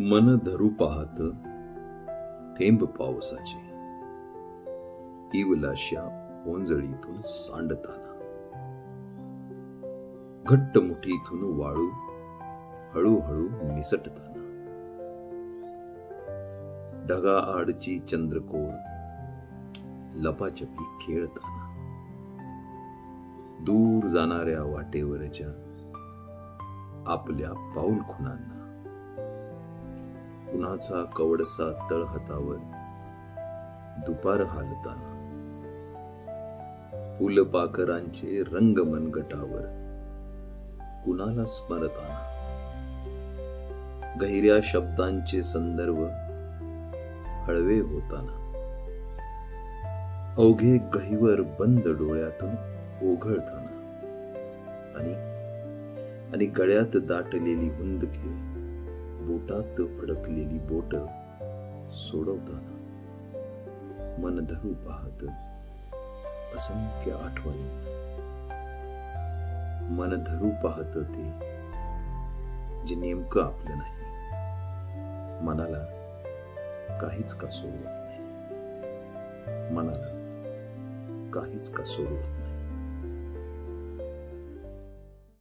मन धरू पाहत थेंब पावसाचे. इवलाशा ओंजळीतून सांडताना. घट्ट मुठीतून वाळू हळूहळू निसटताना. ढगा आडची चंद्रकोर लपाछपी खेळताना. दूर जाणाऱ्या वाटेवरच्या आपल्या पाऊल खुणांना कुणाचा कवडसा तळहतावर दुपार हालताना. फुलपाखरांचे रंग मनगटावर कुणाला स्मरताना. गहिऱ्या शब्दांचे संदर्भ हळवे होताना. अवघे गहिवर बंद डोळ्यातून ओघळताना. आणि आणि गळ्यात दाटलेली हुंदके बोटात अडकलेली बोट सोडवताना मन धरू पाहत असंख्य आठवणी. मन धरू पाहत ते जे नेमकं आपलं नाही. मनाला काहीच का सोडवत नाही? मनाला काहीच का सोडवत नाही?